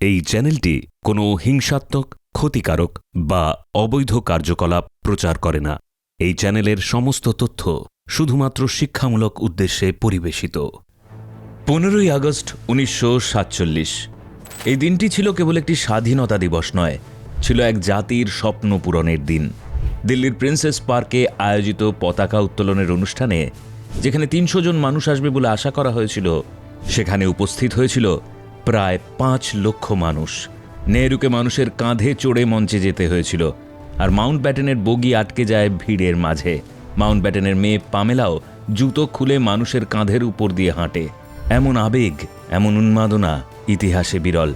এই চ্যানেলটি কোনো হিংসাত্মক, ক্ষতিকারক বা অবৈধ কার্যকলাপ প্রচার করে না। এই চ্যানেলের সমস্ত তথ্য শুধুমাত্র শিক্ষামূলক উদ্দেশ্যে পরিবেশিত। পনেরোই আগস্ট উনিশশো সাতচল্লিশ। এই দিনটি ছিল কেবল একটি স্বাধীনতা দিবস নয়, ছিল এক জাতির স্বপ্ন পূরণের দিন। দিল্লির প্রিন্সেস পার্কে আয়োজিত পতাকা উত্তোলনের অনুষ্ঠানে, যেখানে তিনশো জন মানুষ আসবে বলে আশা করা হয়েছিল, সেখানে উপস্থিত হয়েছিল প্রায় পাঁচ লক্ষ মানুষ। নেহরুকে মানুষের কাঁধে চড়ে মঞ্চে যেতে হয়েছিল, আর মাউন্ট ব্যাটেনের বগি আটকে যায় ভিড়ের মাঝে। মাউন্ট ব্যাটেনের মেয়ে পামেলাও জুতো খুলে মানুষের কাঁধের উপর দিয়ে হাঁটে। এমন আবেগ, এমন উন্মাদনা, ইতিহাসে বিরল।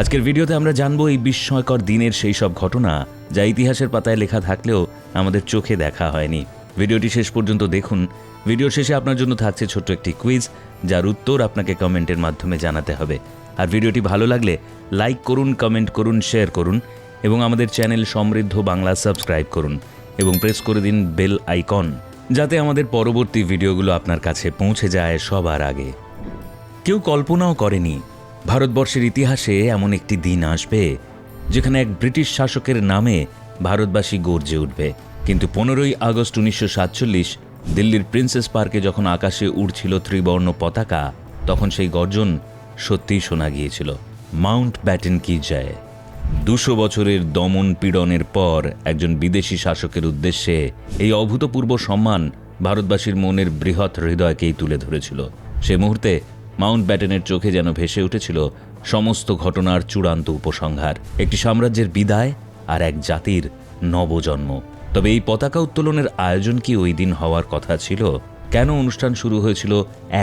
আজকের ভিডিওতে আমরা জানব এই বিস্ময়কর দিনের সেই সব ঘটনা, যা ইতিহাসের পাতায় লেখা থাকলেও আমাদের চোখে দেখা হয়নি। ভিডিওটি শেষ পর্যন্ত দেখুন। ভিডিও শেষে আপনার জন্য থাকছে ছোট্ট একটি কুইজ, যার উত্তর আপনাকে কমেন্টের মাধ্যমে জানাতে হবে। আর ভিডিওটি ভালো লাগলে লাইক করুন, কমেন্ট করুন, শেয়ার করুন এবং আমাদের চ্যানেল সমৃদ্ধ বাংলা সাবস্ক্রাইব করুন এবং প্রেস করে দিন বেল আইকন যাতে আমাদের পরবর্তী ভিডিওগুলো আপনার কাছে পৌঁছে যায় সবার আগে। কেউ কল্পনাও করেনি ভারতবর্ষের ইতিহাসে এমন একটি দিন আসবে যেখানে এক ব্রিটিশ শাসকের নামে ভারতবাসী গর্জে উঠবে। কিন্তু পনেরোই আগস্ট উনিশশো সাতচল্লিশ দিল্লির প্রিন্সেস পার্কে যখন আকাশে উড়ছিল ত্রিবর্ণ পতাকা, তখন সেই গর্জন সত্যিই শোনা গিয়েছিল, মাউন্ট ব্যাটেন কি যায় দুশো বছরের দমন পীড়নের পর একজন বিদেশি শাসকের উদ্দেশ্যে এই অভূতপূর্ব সম্মান ভারতবাসীর মনের বৃহৎ হৃদয়কেই তুলে ধরেছিল। সে মুহূর্তে মাউন্ট ব্যাটেনের চোখে যেন ভেসে উঠেছিল সমস্ত ঘটনার চূড়ান্ত উপসংহার, একটি সাম্রাজ্যের বিদায় আর এক জাতির নবজন্ম। তবে এই পতাকা উত্তোলনের আয়োজন কি ওই দিন হওয়ার কথা ছিল? কেন অনুষ্ঠান শুরু হয়েছিল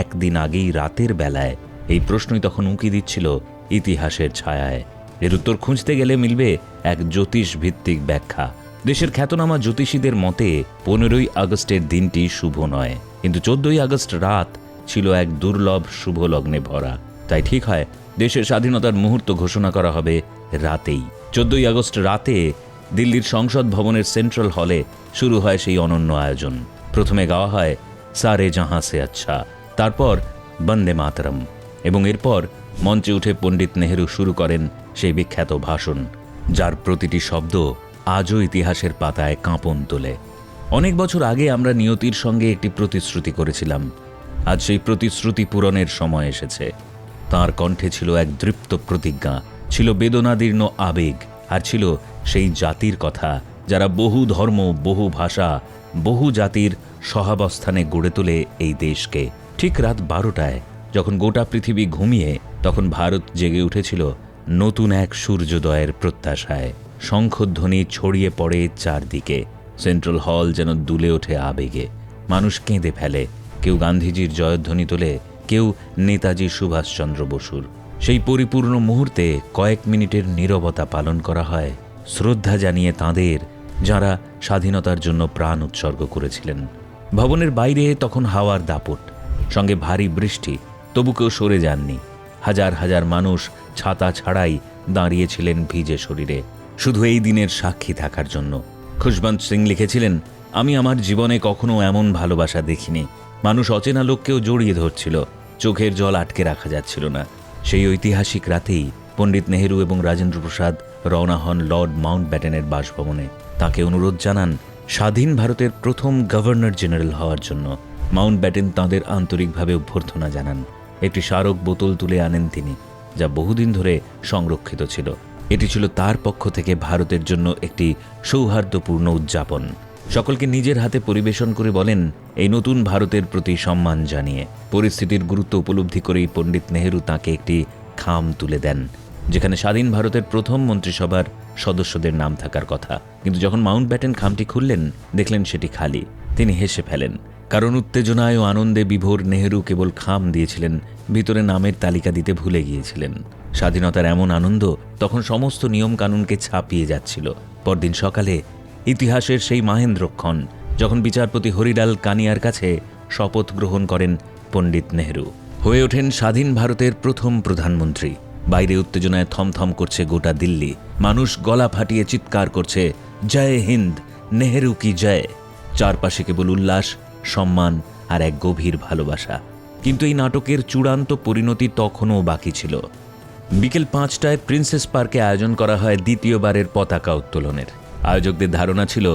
একদিন আগেই রাতের বেলায়? এই প্রশ্নই তখন উঁকি দিচ্ছিল ইতিহাসের ছায়ায়। এর উত্তর খুঁজতে গেলে মিলবে এক জ্যোতিষ ভিত্তিক ব্যাখ্যা। দেশের খ্যাতনামা জ্যোতিষীদের মতে, পনেরোই আগস্টের দিনটি শুভ নয়, কিন্তু চোদ্দই আগস্ট রাত ছিল এক দুর্লভ শুভ লগ্নে ভরা। তাই ঠিক হয়, দেশের স্বাধীনতার মুহূর্ত ঘোষণা করা হবে রাতেই। চোদ্দই আগস্ট রাতে দিল্লির সংসদ ভবনের সেন্ট্রাল হলে শুরু হয় সেই অনন্য আয়োজন। প্রথমে গাওয়া হয় সারে জাহাঁ সে আচ্ছা তারপর বন্দে মাতরম। এবং এরপর মঞ্চে উঠে পণ্ডিত নেহেরু শুরু করেন সেই বিখ্যাত ভাষণ, যার প্রতিটি শব্দ আজও ইতিহাসের পাতায় কাঁপন তোলে। অনেক বছর আগে আমরা নিয়তির সঙ্গে একটি প্রতিশ্রুতি করেছিলাম। আজ সেই প্রতিশ্রুতি পূরণের সময় এসেছে। তার কণ্ঠে ছিল এক দৃপ্ত প্রতিজ্ঞা, ছিল বেদনাদীর্ণ আবেগ, আর ছিল সেই জাতির কথা, যারা বহু ধর্ম, বহু ভাষা, বহু জাতির সহাবস্থানে গড়ে তোলে এই দেশকে। ঠিক রাত বারোটায় যখন গোটা পৃথিবী ঘুমিয়ে তখন ভারত জেগে উঠেছিল নতুন এক সূর্যোদয়ের প্রত্যাশায়। শঙ্খধ্বনি ছড়িয়ে পড়ে চারদিকে। সেন্ট্রাল হল যেন দুলে ওঠে আবেগে। মানুষ কেঁদে ফেলে। কেউ গান্ধীজির জয়ধ্বনি তোলে, কেউ নেতাজি সুভাষচন্দ্র বসুর। সেই পরিপূর্ণ মুহূর্তে কয়েক মিনিটের নীরবতা পালন করা হয়। শ্রদ্ধা জানিয়ে তাঁদের, যারা স্বাধীনতার জন্য প্রাণ উৎসর্গ করেছিলেন। ভবনের বাইরে তখন হাওয়ার দাপট। সঙ্গে ভারী বৃষ্টি। তবু কেউ সরে যাননি। হাজার হাজার মানুষ ছাতা ছাড়াই দাঁড়িয়েছিলেন ভিজে শরীরে। শুধু এই দিনের সাক্ষী থাকার জন্য। খুশবন্ত সিং লিখেছিলেন, আমি আমার জীবনে কখনো এমন ভালোবাসা দেখিনি। মানুষ অচেনা লোককেও জড়িয়ে ধরছিল। চোখের জল আটকে রাখা যাচ্ছিল না। সেই ঐতিহাসিক রাতেই পণ্ডিত নেহেরু এবং রাজেন্দ্র প্রসাদ রওনা হন লর্ড মাউন্ট ব্যাটেনের বাসভবনে। তাকে অনুরোধ জানান, স্বাধীন ভারতের প্রথম গভর্নর জেনারেল হওয়ার জন্য মাউন্ট ব্যাটেন তাঁদের আন্তরিকভাবে অভ্যর্থনা জানান। একটি স্মারক বোতল তুলে আনেন তিনি, যা বহুদিন ধরে সংরক্ষিত ছিল। এটি ছিল তার পক্ষ থেকে ভারতের জন্য একটি সৌহার্দ্যপূর্ণ উদযাপন। সকলকে নিজের হাতে পরিবেশন করে বলেন, এই নতুন ভারতের প্রতি সম্মান জানিয়ে পরিস্থিতির গুরুত্ব উপলব্ধি করেই পণ্ডিত নেহেরু তাকে একটি খাম তুলে দেন, যেখানে স্বাধীন ভারতের প্রথম মন্ত্রিসভার সদস্যদের নাম থাকার কথা। কিন্তু যখন মাউন্ট ব্যাটেন খামটি খুললেন, দেখলেন সেটি খালি। তিনি হেসে ফেলেন, কারণ উত্তেজনায় ও আনন্দে বিভোর নেহেরু কেবল খাম দিয়েছিলেন ভিতরে নামের তালিকা দিতে ভুলে গিয়েছিলেন। স্বাধীনতার এমন আনন্দ তখন সমস্ত নিয়মকানুনকে ছাপিয়ে যাচ্ছিল। পরদিন সকালে ইতিহাসের সেই মাহেন্দ্রক্ষণ, যখন বিচারপতি হরিলাল কানিয়ার কাছে শপথ গ্রহণ করেন পণ্ডিত নেহরু। হয়ে ওঠেন স্বাধীন ভারতের প্রথম প্রধানমন্ত্রী। বাইরে উত্তেজনায় থমথম করছে গোটা দিল্লি। মানুষ গলা ফাটিয়ে চিৎকার করছে, জয় হিন্দ, নেহেরু কি জয়? চারপাশে কেবল উল্লাস, সম্মান আর এক গভীর ভালোবাসা। কিন্তু এই নাটকের চূড়ান্ত পরিণতি তখনও বাকি ছিল। বিকেল পাঁচটায় প্রিন্সেস পার্কে আয়োজন করা হয় দ্বিতীয়বারের পতাকা উত্তোলনের। আয়োজকদের ধারণা ছিল,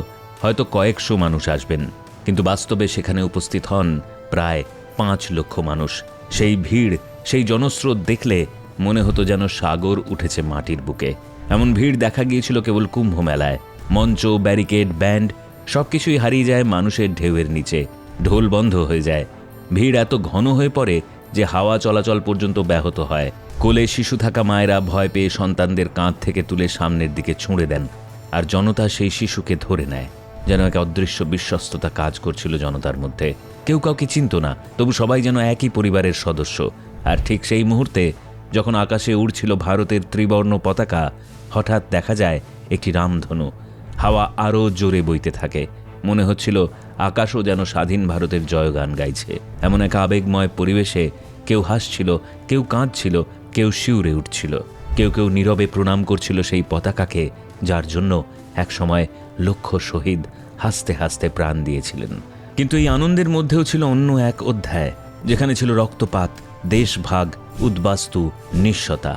হয়তো কয়েকশো মানুষ আসবেন, কিন্তু বাস্তবে সেখানে উপস্থিত হন প্রায় পাঁচ লক্ষ মানুষ। সেই ভিড়, সেই জনস্রোত দেখলে মনে হতো যেন সাগর উঠেছে মাটির বুকে। এমন ভিড় দেখা গিয়েছিল কেবল কুম্ভ মেলায় মঞ্চ, ব্যারিকেড, ব্যান্ড, সবকিছুই হারিয়ে যায় মানুষের ঢেউয়ের নিচে। ঢোল বন্ধ হয়ে যায়। ভিড় এত ঘন হয়ে পড়ে যে হাওয়া চলাচল পর্যন্ত ব্যাহত হয়। কোলে শিশু থাকা মায়েরা ভয় পেয়ে সন্তানদের কাঁধ থেকে তুলে সামনের দিকে ছুঁড়ে দেন আর জনতা সেই শিশুকে ধরে নেয়। যেন এক অদৃশ্য বিশ্বস্ততা কাজ করছিল জনতার মধ্যে। কেউ কাউকে চিনত না, তবু সবাই যেন একই পরিবারের সদস্য। আর ঠিক সেই মুহূর্তে যখন আকাশে উড়ছিল ভারতের ত্রিবর্ণ পতাকা, হঠাৎ দেখা যায় একটি রামধনু। হাওয়া আরও জোরে বইতে থাকে। মনে হচ্ছিল আকাশও যেন স্বাধীন ভারতের জয়গান গাইছে। এমন এক আবেগময় পরিবেশে কেউ হাসছিল, কেউ কাঁদছিল, কেউ শিউরে উঠছিল। কেউ কেউ নীরবে প্রণাম করছিল সেই পতাকাকে, যার জন্য একসময় লক্ষ শহীদ হাসতে হাসতে প্রাণ দিয়েছিলেন। কিন্তু এই আনন্দের মধ্যেও ছিল অন্য এক অধ্যায়, যেখানে ছিল রক্তপাত, দেশভাগ, উদ্বাস্তু, নিঃস্বতা।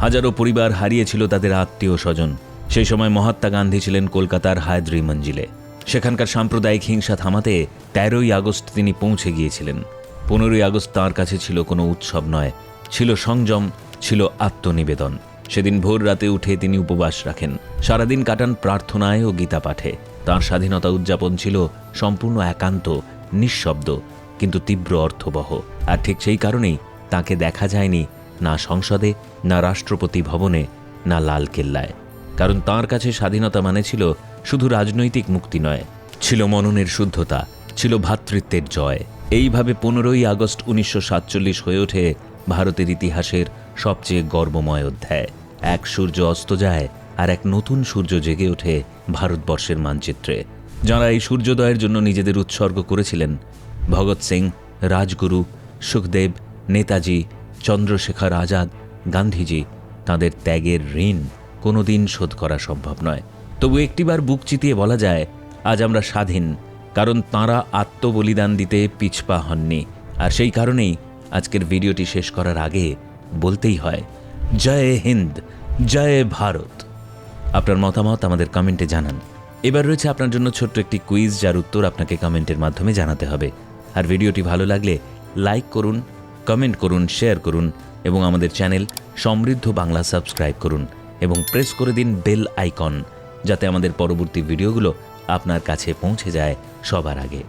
হাজারো পরিবার হারিয়েছিল তাদের আত্মীয় স্বজন। সেই সময় মহাত্মা গান্ধী ছিলেন কলকাতার হায়দ্রি মঞ্জিলে সেখানকার সাম্প্রদায়িক হিংসা থামাতে তেরোই আগস্ট তিনি পৌঁছে গিয়েছিলেন। পনেরোই আগস্ট তাঁর কাছে ছিল কোনো উৎসব নয়, ছিল সংযম, ছিল আত্মনিবেদন। সেদিন ভোর রাতে উঠে তিনি উপবাস রাখেন। সারাদিন কাটান প্রার্থনায় ও গীতা পাঠে। তাঁর স্বাধীনতা উদযাপন ছিল সম্পূর্ণ একান্ত, নিঃশব্দ, কিন্তু তীব্র অর্থবহ। আর ঠিক সেই কারণেই তাকে দেখা যায়নি না সংসদে, না রাষ্ট্রপতি ভবনে, না লাল কেল্লায়। কারণ তাঁর কাছে স্বাধীনতা মানে ছিল শুধু রাজনৈতিক মুক্তি নয়, ছিল মননের শুদ্ধতা, ছিল ভ্রাতৃত্বের জয়। এইভাবে পনেরোই আগস্ট উনিশশো সাতচল্লিশ হয়ে ওঠে ভারতের ইতিহাসের সবচেয়ে গর্বময় অধ্যায়। এক সূর্য অস্ত যায় আর এক নতুন সূর্য জেগে ওঠে ভারতবর্ষের মানচিত্রে। যাঁরা এই সূর্যোদয়ের জন্য নিজেদের উৎসর্গ করেছিলেন, ভগৎ সিং, রাজগুরু, সুখদেব, নেতাজি, চন্দ্রশেখর আজাদ, গান্ধীজি, তাদের ত্যাগের ঋণ কোনোদিন শোধ করা সম্ভব নয়। তবু একটিবার বুক চিতিয়ে বলা যায়, আজ আমরা স্বাধীন, কারণ তাঁরা আত্মবলিদান দিতে পিছপা হননি। আর সেই কারণেই আজকের ভিডিওটি শেষ করার আগে বলতেই হয়, জয় হিন্দ, জয় ভারত। আপনার মতামত আমাদের কমেন্টে জানান। এবার রয়েছে আপনার জন্য ছোট্ট একটি কুইজ, যার উত্তর আপনাকে কমেন্টের মাধ্যমে জানাতে হবে। আর ভিডিওটি ভালো লাগলে লাইক করুন, কমেন্ট করুন, শেয়ার করুন, এবং আমাদের চ্যানেল সমৃদ্ধ বাংলা সাবস্ক্রাইব করুন, এবং প্রেস করে দিন বেল আইকন। যাতে আমাদের পরবর্তী ভিডিওগুলো আপনার কাছে পৌঁছে যায় সবার আগে।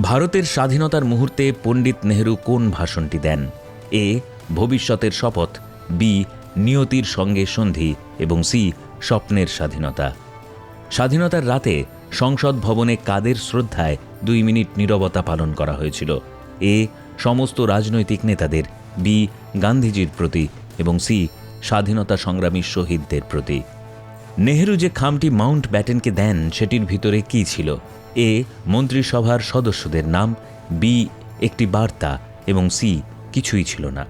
ভারতের স্বাধীনতার মুহূর্তে পণ্ডিত নেহেরু কোন ভাষণটি দেন? এ, ভবিষ্যতের শপথ, বি, নিয়তির সঙ্গে সন্ধি, এবং সি, স্বপ্নের স্বাধীনতা। স্বাধীনতার রাতে সংসদ ভবনে কাদের শ্রদ্ধায় দুই মিনিট নীরবতা পালন করা হয়েছিল? এ, সমস্ত রাজনৈতিক নেতাদের, বি, গান্ধীজির প্রতি, এবং সি, স্বাধীনতা সংগ্রামী শহীদদের প্রতি। নেহেরু যে খামটি মাউন্ট ব্যাটেনকে দেন, সেটির ভিতরে কি ছিল? এ, মন্ত্রিসভার সদস্যদের নাম, বি, একটি বার্তা, এবং সি, কিছুই ছিল না।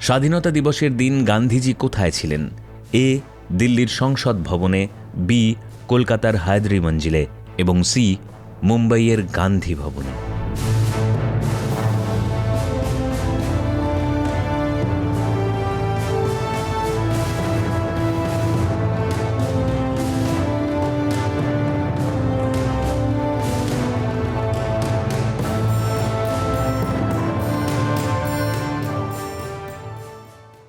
স্বাধীনতা দিবসের দিন গান্ধীজি কোথায় ছিলেন? এ, দিল্লির সংসদ ভবনে, বি, কলকাতার হায়দ্রি মঞ্জিলে এবং সি, মুম্বাইয়ের গান্ধী ভবনে।